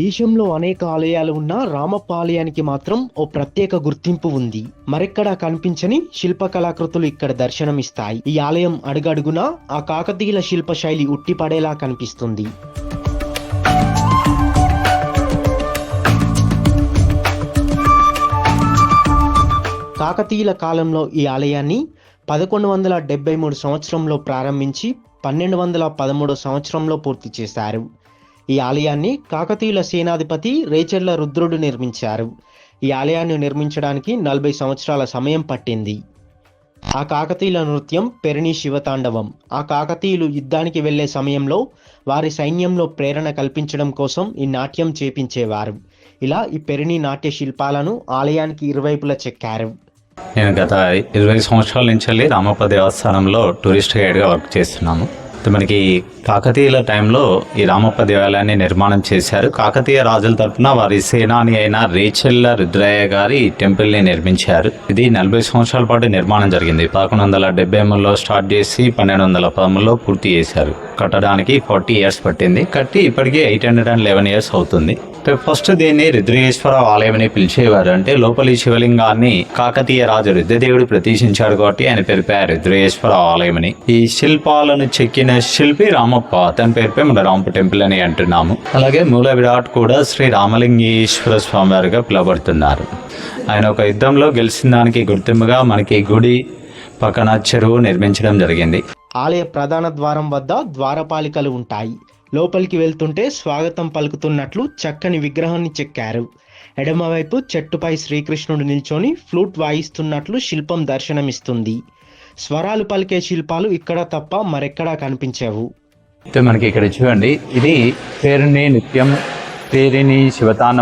దేశంలో అనేక ఆలయాలు ఉన్న రామప్ప ఆలయానికి మాత్రం ఓ ప్రత్యేక గుర్తింపు ఉంది. మరెక్కడా కనిపించని శిల్ప కళాకృతులు ఇక్కడ దర్శనమిస్తాయి. ఈ ఆలయం అడుగడుగునా ఆ కాకతీయుల శిల్ప శైలి ఉట్టిపడేలా కనిపిస్తుంది. కాకతీయుల కాలంలో ఈ ఆలయాన్ని పదకొండు వందల డెబ్బై మూడు సంవత్సరంలో ప్రారంభించి పన్నెండు వందల పదమూడు సంవత్సరంలో పూర్తి చేశారు. ఈ ఆలయాన్ని కాకతీయుల సేనాధిపతి రేచర్ల రుద్రుడు నిర్మించారు. ఈ ఆలయాన్ని నిర్మించడానికి నలభై సంవత్సరాల సమయం పట్టింది. ఆ కాకతీయుల నృత్యం పెరిణి శివతాండవం. ఆ కాకతీయులు యుద్ధానికి వెళ్ళే సమయంలో వారి సైన్యంలో ప్రేరణ కల్పించడం కోసం ఈ నాట్యం చేపించేవారు. ఇలా ఈ పెరిణి నాట్య శిల్పాలను ఆలయానికి ఇరువైపులా చెక్కారు. నేను గత ఇరవై సంవత్సరాల నుంచి రామప్ప దేవస్థానంలో టూరిస్ట్ గైడ్గా వర్క్ చేస్తున్నాను. మనకి కాకతీయుల టైంలో ఈ రామప్ప దేవాలయాన్ని నిర్మాణం చేశారు. కాకతీయ రాజుల తరఫున వారి సేనాని అయిన రేచెల్ల రుద్రయ్య గారి టెంపుల్ని నిర్మించారు. ఇది నలభై సంవత్సరాల పాటు నిర్మాణం జరిగింది. పదకొండు వందల డెబ్బై మూడులో స్టార్ట్ చేసి పన్నెండు వందల పదమూడులో పూర్తి చేశారు. కట్టడానికి ఫార్టీ ఇయర్స్ పట్టింది. కట్టి ఇప్పటికే eight hundred and eleven years అవుతుంది. ఫస్ట్ దీన్ని రుద్రేశ్వర ఆలయం అని పిలిచేవారు. అంటే లోపలి శివలింగాన్ని కాకతీయ రాజు రుద్రదేవుడు ప్రతిష్ఠించాడు కాబట్టి ఆయన పేరు పేరు రుద్రేశ్వర ఆలయం అని ఈ శిల్పాలను చెక్కిన శిల్పి రామప్ప. అతని పేరుపై మన రాంపు టెంపుల్ అని అంటున్నాము. అలాగే మూల విరాట్ కూడా శ్రీ రామలింగేశ్వర స్వామి వారిగా పిలువబడుతున్నారు. ఆయన ఒక యుద్ధంలో గెలిచిన దానికి గుర్తింపుగా మనకి గుడి పక్కన చెరువు నిర్మించడం జరిగింది. ఆలయ ప్రధాన ద్వారం వద్ద ద్వారపాలికలు ఉంటాయి. లోపలికి వెళ్తుంటే స్వాగతం పలుకుతున్నట్లు చక్కని విగ్రహాన్ని చెక్కారు. ఎడమవైపు చెట్టుపై శ్రీకృష్ణుడు నిల్చొని ఫ్లూట్ వాయిస్తున్నట్లు శిల్పం దర్శనమిస్తుంది. స్వరాలు పలికే శిల్పాలు ఇక్కడ తప్ప మరెక్కడా కనిపించవు. మనకి ఇక్కడ చూడండి ఇది పేరుని నిత్యం పేరుని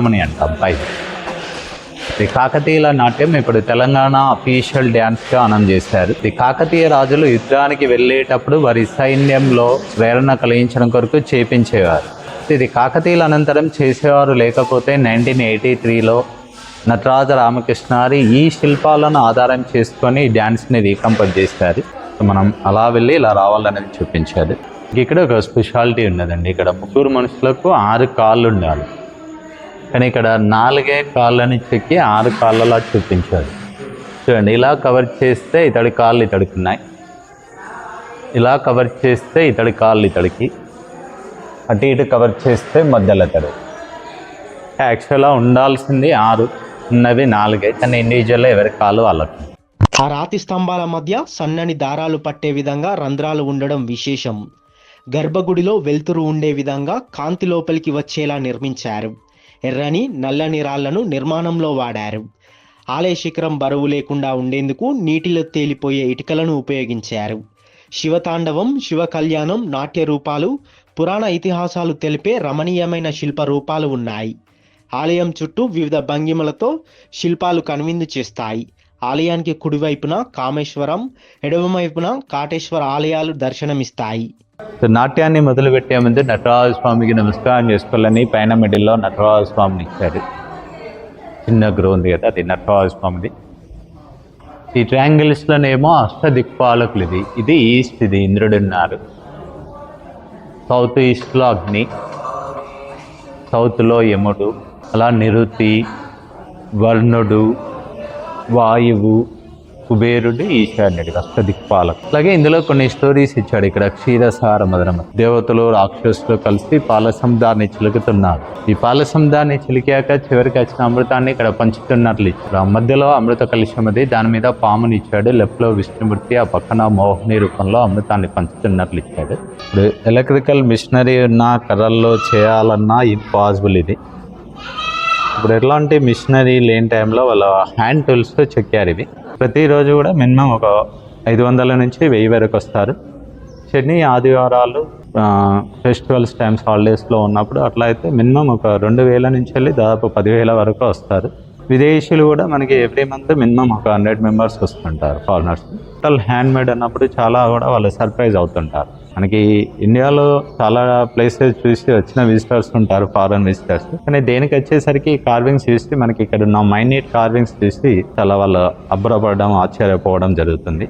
అని అంటాం. పై. ఇది కాకతీయుల నాట్యం ఇప్పుడు తెలంగాణ అఫీషియల్ డ్యాన్స్గా ఆనందం చేశారు. ఇది కాకతీయ రాజులు యుద్ధానికి వెళ్ళేటప్పుడు వారి సైన్యంలో ప్రేరణ కలిగించడం కొరకు చేపించేవారు. ఇది కాకతీయుల అనంతరం చేసేవారు లేకపోతే నైన్టీన్ ఎయిటీ త్రీలో నటరాజ రామకృష్ణారి ఈ శిల్పాలను ఆధారం చేసుకొని డ్యాన్స్ని రీకంపోజ్ చేశారు. మనం అలా వెళ్ళి ఇలా రావాలనేది చూపించారు. ఇక్కడ ఒక స్పెషాలిటీ ఉన్నదండి. ఇక్కడ ముగ్గురు మనుషులకు ఆరు కాళ్ళు ఉండాలి. కానీ ఇక్కడ నాలుగే కాళ్ళని చెక్కి ఆరు కాళ్ళలా చూపించారు. చూడండి ఇలా కవర్ చేస్తే ఇతడి కాళ్ళు ఇతడికి ఉన్నాయి. ఇలా కవర్ చేస్తే ఇతడి కాళ్ళు ఇతడికి. అటు ఇటు కవర్ చేస్తే మధ్యలో ఇతడు. యాక్చువల్గా ఉండాల్సింది ఆరు. ఉన్నవి నాలుగే కానీ ఇండివిజువల్గా ఎవరి కాలు వాళ్ళకి. ఆ రాతి స్తంభాల మధ్య సన్నని దారాలు పట్టే విధంగా రంధ్రాలు ఉండడం విశేషం. గర్భగుడిలో వెలుతురు ఉండే విధంగా కాంతి లోపలికి వచ్చేలా నిర్మించారు. ఎర్రని నల్లని రాళ్ళను నిర్మాణంలో వాడారు. ఆలయ శిఖరం బరువు లేకుండా ఉండేందుకు నీటిలో తేలిపోయే ఇటుకలను ఉపయోగించారు. శివతాండవం శివ కళ్యాణం నాట్య రూపాలు పురాణ ఇతిహాసాలు తెలిపే రమణీయమైన శిల్ప రూపాలు ఉన్నాయి. ఆలయం చుట్టూ వివిధ భంగిమలతో శిల్పాలు కనువిందు చేస్తాయి. ఆలయానికి కుడివైపున కామేశ్వరం ఎడమవైపున కాటేశ్వర ఆలయాలు దర్శనమిస్తాయి. నాట్యాన్ని మొదలుపెట్టేముందు నటరాజు ముందు నటరాజ స్వామికి నమస్కారం చేసుకోవాలని పైన మిడిల్లో నటరాజ స్వామిని ఇచ్చారు. చిన్న గ్రో ఉంది కదా అది నటరాజ స్వామిది. ఈ ట్రయాంగిల్స్లోనేమో అష్టదిక్పాలకులు ఇది. ఇది ఈస్ట్ ఇది ఇంద్రుడు ఉన్నారు సౌత్ ఈస్ట్లో అగ్ని సౌత్లో యముడు అలా నిరుతి వర్ణుడు వాయువు కుబేరుడు ఈశాన్యుడు అష్టదిక్పాలక అలాగే ఇందులో కొన్ని స్టోరీస్ ఇచ్చాడు ఇక్కడ క్షీరసార మదనం దేవతలు రాక్షసులు కలిసి పాలసముద్రాన్ని చిలుకుతున్నారు. ఈ పాలసముద్రాన్ని చిలికాక చివరికి వచ్చిన అమృతాన్ని ఇక్కడ పంచుతున్నట్లు ఇచ్చాడు ఆ మధ్యలో అమృత కలుషం అది దాని మీద పాముని ఇచ్చాడు. లెఫ్ట్లో విష్ణుమూర్తి ఆ పక్కన మోహిని రూపంలో అమృతాన్ని పంచుతున్నట్లు ఇచ్చాడు. ఇప్పుడు ఎలక్ట్రికల్ మిషనరీ ఉన్న కర్రల్లో చేయాలన్నా ఇంపాసిబుల్ ఇది. ఇప్పుడు ఎట్లాంటి మిషనరీ లేని టైంలో వాళ్ళ హ్యాండ్ టూల్స్తో చెక్కారు ఇవి. ప్రతిరోజు కూడా మినిమం ఒక ఐదు వందల నుంచి వెయ్యి వరకు వస్తారు. శని ఆదివారాలు ఫెస్టివల్స్ టైమ్స్ హాలిడేస్లో ఉన్నప్పుడు అట్లా అయితే మినిమం ఒక రెండు వేల నుంచి వెళ్ళి దాదాపు పదివేల వరకు వస్తారు. విదేశీయులు కూడా మనకి ఎవ్రీ మంత్ మినిమం ఒక హండ్రెడ్ మెంబర్స్ వస్తుంటారు ఫారినర్స్ టోటల్ హ్యాండ్ మేడ్ అన్నప్పుడు చాలా కూడా వాళ్ళు సర్ప్రైజ్ అవుతుంటారు. మనకి ఇండియాలో చాలా ప్లేసెస్ చూసి వచ్చిన విజిటర్స్ ఉంటారు ఫారెన్ విజిటర్స్ కానీ దేనికి వచ్చేసరికి కార్వింగ్స్ చూసి మనకి ఇక్కడ ఉన్న మైన్యూట్ కార్వింగ్స్ చూసి చాలా వాళ్ళు అబ్బురపడడం ఆశ్చర్యపోవడం జరుగుతుంది.